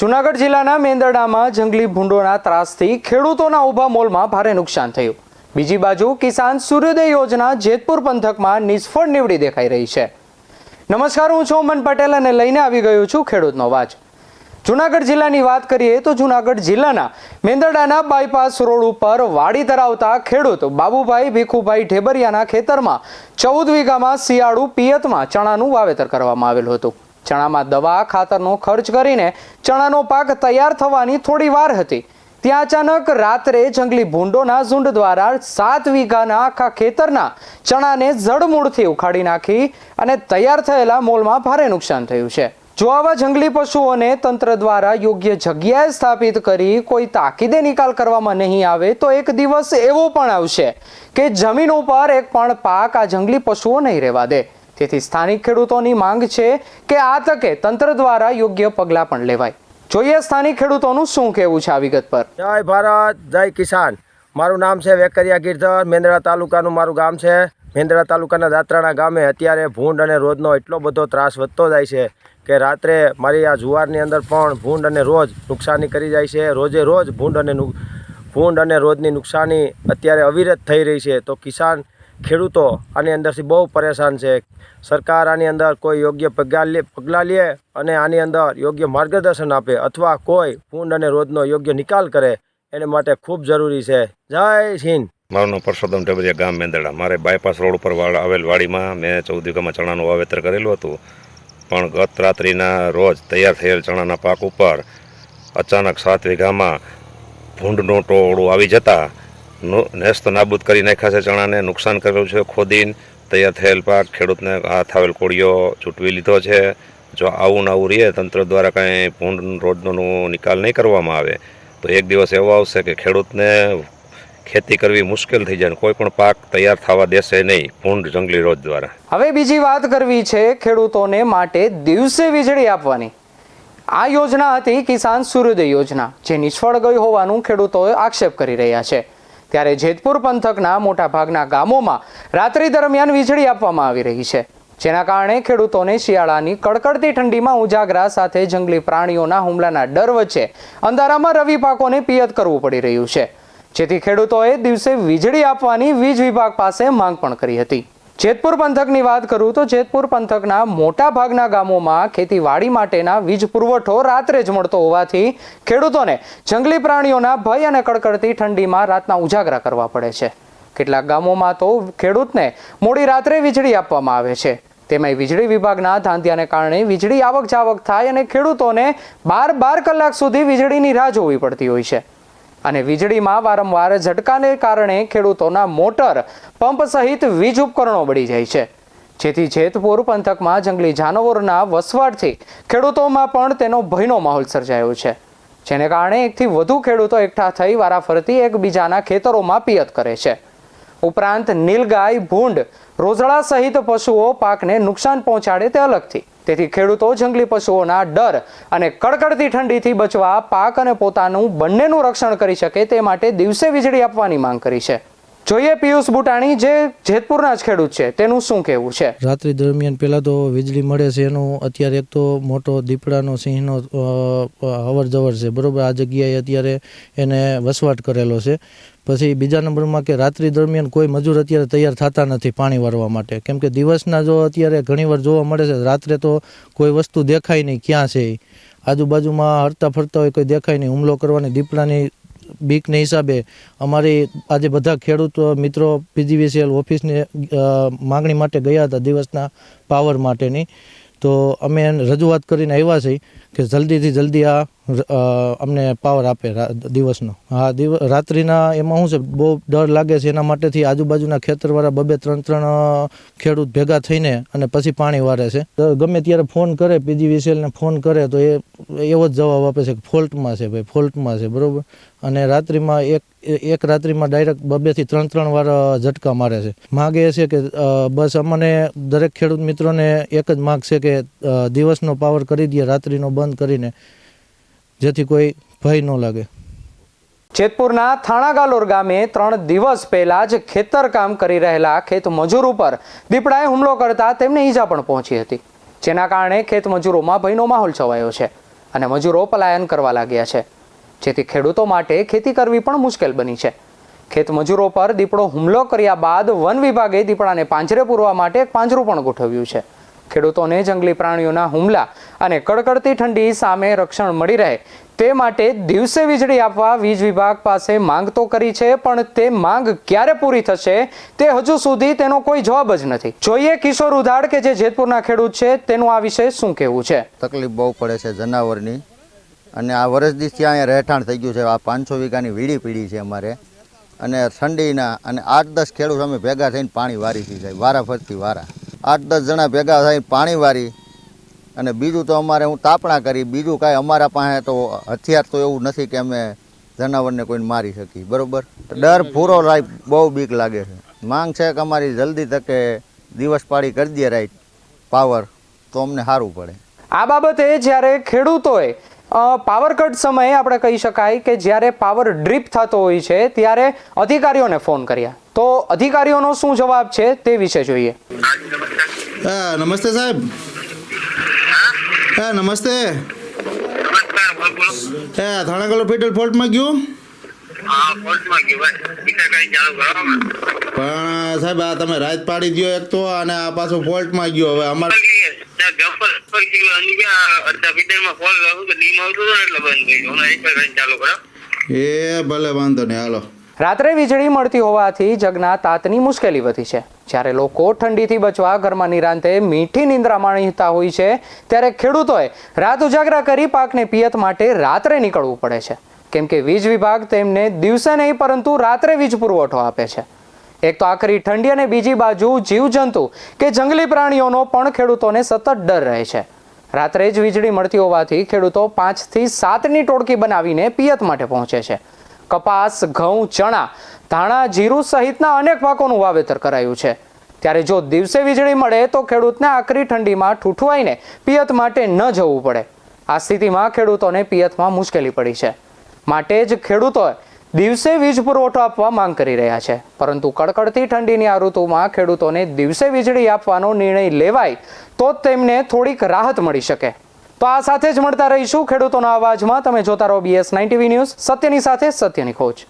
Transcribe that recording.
જુનાગઢ જિલ્લાના મેંદરડામાં જંગલી ભૂંડોના ત્રાસથી ખેડૂતોના ઊભા મોલમાં ભારે નુકસાન થયું. બીજી બાજુ કિસાન સૂર્યોદય યોજના જેતપુર પંથકમાં નિષ્ફળ નીવડી દેખાઈ રહી છે. નમસ્કાર, હું છું અમન પટેલ અને લઈને આવી ગયો છું ખેડૂતનો અવાજ. જુનાગઢ જિલ્લાની વાત કરીએ તો જુનાગઢ જિલ્લાના મેંદરડાના બાયપાસ રોડ ઉપર વાડી ધરાવતા ખેડૂત બાબુભાઈ ભીખુભાઈ ઢેબરિયાના ખેતરમાં ચૌદ વીઘામાં શિયાળુ પિયતમાં ચણાનું વાવેતર કરવામાં આવેલું હતું. ચણામાં દવા ખાતરનો ખર્ચ કરીને ચણાનો પાક તૈયાર થવાની થોડી વાર હતી. ત્યાં અચાનક રાત્રે જંગલી ભૂંડોના ઝુંડ દ્વારા સાત વીઘાના આખા ખેતરના ચણાને જડમૂળથી ઉખાડી નાખી અને તૈયાર થયેલા મોલમાં ભારે નુકસાન થયું છે. જો આવા જંગલી પશુઓને તંત્ર દ્વારા યોગ્ય જગ્યાએ સ્થાપિત કરી કોઈ તાકીદે નિકાલ કરવામાં નહીં આવે, તો એક દિવસ એવો પણ આવશે કે જમીન ઉપર એક પણ પાક આ જંગલી પશુઓ નહીં રહેવા દે. તેથી સ્થાનિક ખેડૂતોની માંગ છે કે આ તકે તંત્ર દ્વારા યોગ્ય પગલાં પણ લેવાય. જોઈએ સ્થાનિક ખેડૂતોનું શું કહેવું છે આ વિગત પર. જય ભારત, જય કિસાન. મારું નામ છે વેકરિયા ગીરધર મેંદરા તાલુકાનું મારું ગામ છે. મેંદરા તાલુકાના દાત્રાણા ગામે અત્યારે ભૂંડ અને રોજનો એટલો બધો ત્રાસ વધતો જાય છે કે રાત્રે મારી આ જુવારની અંદર પણ ભૂંડ અને રોજ નુકસાની કરી જાય છે. રોજે રોજ ભૂંડ અને ભૂંડ અને રોજની નુકસાની અત્યારે અવિરત થઈ રહી છે. તો કિસાન ખેડૂતો આની અંદરથી બહુ પરેશાન છે. સરકાર આની અંદર કોઈ યોગ્ય પગલાં લે પગલાં લે અને આની અંદર યોગ્ય માર્ગદર્શન આપે અથવા કોઈ ફૂંડ અને રોજનો યોગ્ય નિકાલ કરે, એને માટે ખૂબ જરૂરી છે. જય હિન્દ. મારું નામ પરસોત્તમ ટેબરિયા ગામ મેંદડા મારે બાયપાસ રોડ ઉપર આવેલ વાડીમાં મેં ચૌદ વીઘામાં ચણાનું વાવેતર કરેલું હતું. પણ ગત રાત્રિના રોજ તૈયાર થયેલ ચણાના પાક ઉપર અચાનક સાત વીઘામાં ભૂંડનો ટોળું આવી જતા નેસ્ત નાબૂદ કરી નાખ્યા છે ચણાને, નુકસાન કરેલું છે ખોદીને, તૈયાર થયેલ પાક, ખેડૂતને આ થાવેલ કોળીઓ ચૂંટવી લીધો છે. જો આવું ને આવું રહે તંત્ર દ્વારા કાંઈ ભૂંડ રોડનો નિકાલ નહીં કરવામાં આવે, તો એક દિવસ એવો આવશે કે ખેડૂતને ખેતી કરવી મુશ્કેલ થઈ જાય કોઈ પણ પાક તૈયાર થવા દેશે નહીં, ભૂંડ જંગલી રોજ દ્વારા. હવે બીજી વાત કરવી છે ખેડૂતોને માટે દિવસે વીજળી આપવાની. આ યોજના હતી કિસાન સૂર્યોદય યોજના, જે નિષ્ફળ ગઈ હોવાનું ખેડૂતોએ આક્ષેપ કરી રહ્યા છે. ત્યારે જેતપુર પંથકના મોટાભાગના ગામોમાં રાત્રિ દરમિયાન વીજળી આપવામાં આવી રહી છે. જેના કારણે ખેડૂતોને શિયાળાની કડકડતી ઠંડીમાં ઉજાગરા સાથે જંગલી પ્રાણીઓના હુમલાના ડર વચ્ચે અંધારામાં રવિ પાકોને પિયત કરવું પડી રહ્યું છે. જેથી ખેડૂતોએ દિવસે વીજળી આપવાની વીજ વિભાગ પાસે માંગ પણ કરી હતી. જેતપુર પંથકની વાત કરું તો જેતપુર પંથકના મોટા ભાગના ગામોમાં ખેતીવાડી માટેના વીજ પુરવઠો રાત્રે જ મળતો હોવાથી ખેડૂતોને જંગલી પ્રાણીઓના ભય અને કડકડતી ઠંડીમાં રાતના ઉજાગરા કરવા પડે છે. કેટલાક ગામોમાં તો ખેડૂતને મોડી રાત્રે વીજળી આપવામાં આવે છે. તેમાંય વીજળી વિભાગના ધાંધિયાને કારણે વીજળી આવક જાવક થાય અને ખેડૂતોને બાર બાર કલાક સુધી વીજળીની રાહ જોવી પડતી હોય છે. અને વીજળીમાં વારંવાર ઝટકાને કારણે ખેડૂતોના મોટર પંપ સહિત વીજ ઉપકરણો બળી જાય છે. જેથી જેતપુર પંથકમાં જંગલી જાનવરોના વસવાટથી ખેડૂતોમાં પણ તેનો ભયનો માહોલ સર્જાયો છે. જેને કારણે એકથી વધુ ખેડૂતો એકઠા થઈ વારાફરતી એકબીજાના ખેતરોમાં પિયત કરે છે. ઉપરાંત નીલગાય, ભૂંડ, રોઝળા સહિત પશુઓ પાકને નુકસાન પહોંચાડે તે અલગથી. તેથી ખેડૂતો, જંગલી પશુઓના ડર અને કડકડતી ઠંડીથી બચવા પાક અને પોતાનું બંનેનું રક્ષણ કરી શકે તે માટે દિવસે વીજળી આપવાની માંગ કરી છે. જોઈએ પિયુષ બુટાણી જે જેતપુરના જ ખેડૂત છે, તેનું શું કહેવું છે? રાત્રિ દરમિયાન પહેલાં તો વીજળી મળે છે, એનું અત્યારે એક તો મોટો દીપડાનો સિંહનો અવર જવર છે, બરાબર? આ જગ્યાએ અત્યારે એને વસવાટ કરેલો છે. પછી બીજા નંબરમાં કે રાત્રિ દરમિયાન કોઈ મજૂર અત્યારે તૈયાર થતા નથી પાણી વારવા માટે. કેમ કે દિવસના જો અત્યારે ઘણીવાર જોવા મળે છે, રાત્રે તો કોઈ વસ્તુ દેખાય નહીં ક્યાં છે આજુબાજુમાં હરતા ફરતા હોય કોઈ દેખાય નહીં. હુમલો કરવાની દીપડાની બીકને હિસાબે અમારી આજે બધા ખેડૂત મિત્રો પીજીવીસીએલ ઓફિસને માગણી માટે ગયા હતા દિવસના પાવર માટેની. તો અમે રજૂઆત કરીને આવ્યા છીએ. કે જલ્દીથી જલ્દી આ અમને પાવર આપે દિવસનો. હા દિવ, રાત્રિના એમાં શું છે? બહુ ડર લાગે છે એના માટેથી આજુબાજુના ખેતરવાળા બબે ત્રણ ત્રણ ખેડૂત ભેગા થઈને અને પછી પાણી વારે છે. ગમે ત્યારે ફોન કરે પીજીવીસીએલને ફોન કરે, તો એ, એવો જ જવાબ આપે છે કે ફોલ્ટમાં છે ભાઈ, ફોલ્ટમાં છે, બરાબર? અને રાત્રિમાં એક એક રાત્રિમાં ડાયરેક્ટ બબેથી ત્રણ ત્રણ વાર ઝટકા મારે છે. માગ એ છે કે બસ અમને દરેક ખેડૂત મિત્રોને એક જ માગ છે કે દિવસનો પાવર કરી દઈએ, રાત્રિનો બંધ કરીને જેથી કોઈ ભય ન લાગે. જેતપુરના થાણાગાલોર ગામે ત્રણ દિવસ પહેલા જ ખેતર કામ કરી રહેલા ખેત મજૂર ઉપર દીપડાએ હુમલો કરતા તેમને ઈજા પણ પહોંચી હતી. જેના કારણે ખેત મજૂરોમાં ભયનો માહોલ છવાયો છે અને મજૂરો પલાયન કરવા લાગ્યા છે. જેથી ખેડૂતો માટે ખેતી કરવી પણ મુશ્કેલ બની છે. ખેત મજૂરો પર દીપડો હુમલો કર્યા બાદ વન વિભાગે દીપડાને પાંજરે પૂરવા માટે એક પાંજરું પણ ગોઠવ્યું છે. ખેડૂતોને જંગલી પ્રાણીઓના હુમલા અને કડકડતી ઠંડી સામે રક્ષણ મળી રહે તે માટે દિવસે વીજળી આપવા વીજ વિભાગ પાસે માંગ તો કરી છે, પણ તે માંગ ક્યારે પૂરી થશે તે હજુ સુધી તેનો કોઈ જવાબ જ નથી. જોઈએ કિશોર ઉધાડ કે જે જેતપુરના ખેડૂત છે, તેનું આ વિશે શું કહેવું છે? તકલીફ બહુ પડે છે જનાવરની અને આ વર્ષ દિવસથી અહીંયા રહેઠાણ થઈ ગયું છે. આ પાંચસો વીઘાની વીડી પીડી છે અમારે અને ઠંડીના અને આઠ દસ ખેડૂત અમે ભેગા થઈને પાણી વારી જાય વારા ફરતી વારા. આઠ દસ જણા ભેગા થઈ પાણી વારી અને બીજું તો અમારે હું તાપણા કરી, બીજું કાંઈ અમારા પાસે તો હથિયાર તો એવું નથી કે અમે જનાવરને કોઈને મારી શકીએ, બરાબર? ડર પૂરો રાઈ બહુ બીક લાગે છે. માંગ છે કે અમારી જલ્દી તકે દિવસ પાડી કરી દે રાઈટ, પાવર, તો અમને સારું પડે. આ બાબતે જ્યારે ખેડૂતોએ પાવર કટ સમયે આપણે કહી શકાય કે જ્યારે પાવર ડ્રીપ થતો હોય છે, ત્યારે અધિકારીઓને ફોન કર્યા. તો અધિકારીઓનો શું જવાબ છે તે વિશે જોઈએ. નમસ્તે સાહેબ. હા નમસ્તે. હે થાણા કલર ફિટર ફોલ્ટમાં ગયું. પણ, સાહેબ, આ તમે રાત પાડી દ્યો એક તો, અને આ પાછો ફોલ્ટમાં ગયો. હવે અમારે ત્યાં જમ્પર પર ગયા અડધા મીટરમાં ફોલ લાવું તો ડીમ આવતું હતું એટલે બંધ કરી હમણાં મીટર કરીને ચાલુ કરો એ ભલે વાંધો નહીં હાલો. રાત્રે વીજળી મળતી હોવાથી જગના તાતની મુશ્કેલી વધી છે. જ્યારે લોકો ઠંડીથી બચવા ઘરમાં નિરાંતે મીઠી નિંદ્રા માણતા હોય છે ત્યારે ખેડૂતોએ રાત ઉજાગરા કરી પાકને પિયત માટે રાત્રે નીકળવું પડે છે. કેમ કે વીજ વિભાગ તેમને દિવસે નહીં પરંતુ રાત્રે વીજ પુરવઠો આપે છે. એક તો આખરી ઠંડી અને બીજી બાજુ જીવજંતુ કે જંગલી પ્રાણીઓનો પણ ખેડૂતોને સતત ડર રહે છે. રાત્રે જ વીજળી મળતી હોવાથી ખેડૂતો પાંચથી સાતની ટોળકી બનાવીને પિયત માટે પહોંચે છે. કપાસ, ઘઉં, ચણા, ધાણા, જીરું સહિતના અનેક પાકોનું વાવેતર કરાયું છે. ત્યારે જો દિવસે વીજળી મળે તો ખેડૂતને આકરી ઠંડીમાં ઠૂઠવાઈને પિયત માટે ન જવું પડે. આ સ્થિતિમાં ખેડૂતોને પિયતમાં મુશ્કેલી પડી છે. માટે જ ખેડૂતોએ દિવસે વીજ પુરવઠો આપવા માંગ કરી રહ્યા છે. પરંતુ કડકડતી ઠંડીની આ ઋતુમાં ખેડૂતોને દિવસે વીજળી આપવાનો નિર્ણય લેવાય તો તેમને થોડીક રાહત મળી શકે. તો આ સાથે જ મળતા રહીશું ખેડૂતોના અવાજમાં. તમે જોતા રહો બીએસ નાઇન્ટી ન્યૂઝ. સત્યની સાથે સત્યની ખોજ.